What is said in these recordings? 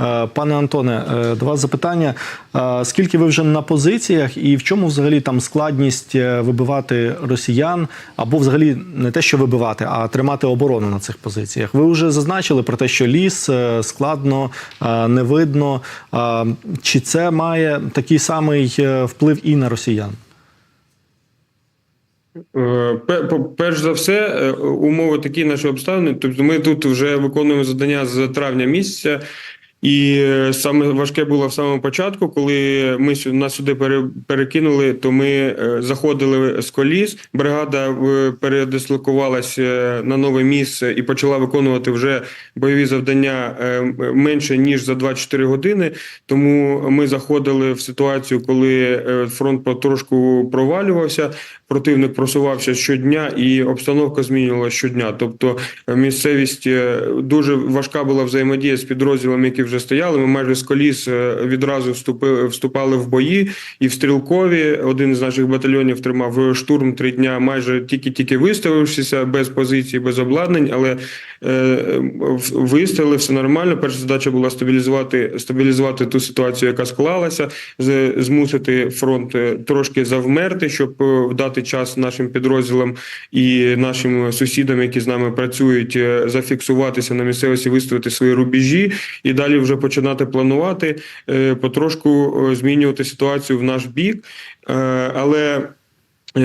Е, Пане Антоне, е, до вас запитання. Е, Скільки ви вже на позиціях, і в чому взагалі там складність вибивати росіян, або взагалі не те, що вибивати, а тримати оборону на цих позиціях? Ви вже зазначили про те, що ліс складно, не видно. Чи це має такий самий вплив і на росіян? Перш за все, умови такі наші обставини. Тобто, ми тут вже виконуємо завдання з травня місяця. І е, саме важке було в самому початку, коли ми нас сюди пере- перекинули, то ми е, заходили з коліс. Бригада е, передислокувалася на нове місце і почала виконувати вже бойові завдання менше ніж за 24 години. Тому ми заходили в ситуацію, коли фронт потрошку провалювався. Противник просувався щодня, і обстановка змінювалася щодня. Тобто е, місцевість е, дуже важка була взаємодія з підрозділами, які вже стояли. Ми майже з коліс е, відразу вступили, вступали в бої. І в стрілкові один з наших батальйонів тримав штурм три дня, майже тільки-тільки виставившися без позицій, без обладнань, але е, виставили все нормально. Перша задача була стабілізувати стабілізувати ту ситуацію, яка склалася, змусити фронт трошки завмерти, щоб е, дати час нашим підрозділам і нашим сусідам, які з нами працюють, е, зафіксуватися на місцевості, виставити свої рубежі, і далі вже починати планувати, е, потрошку е, змінювати ситуацію в наш бік. Але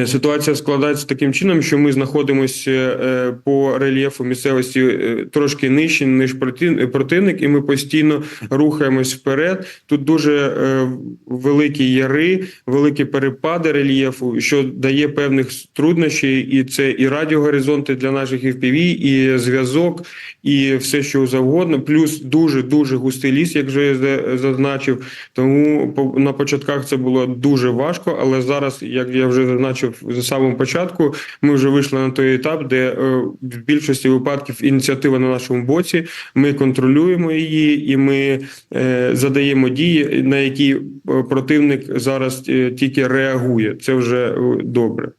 Ситуація складається таким чином, що ми знаходимося е, по рельєфу місцевості е, трошки нижче, ніж противник, і ми постійно рухаємось вперед. Тут дуже е, великі яри, великі перепади рельєфу, що дає певних труднощів, і це і радіогоризонти для наших FPV, і зв'язок, і все, що завгодно. Плюс дуже дуже густий ліс, як вже зазначив. Тому на початках це було дуже важко, але зараз, як я вже зазначив з самого початку, ми вже вийшли на той етап, де е, в більшості випадків ініціатива на нашому боці. Ми контролюємо її і ми е, задаємо дії, на які е, противник зараз тільки реагує. Це вже добре.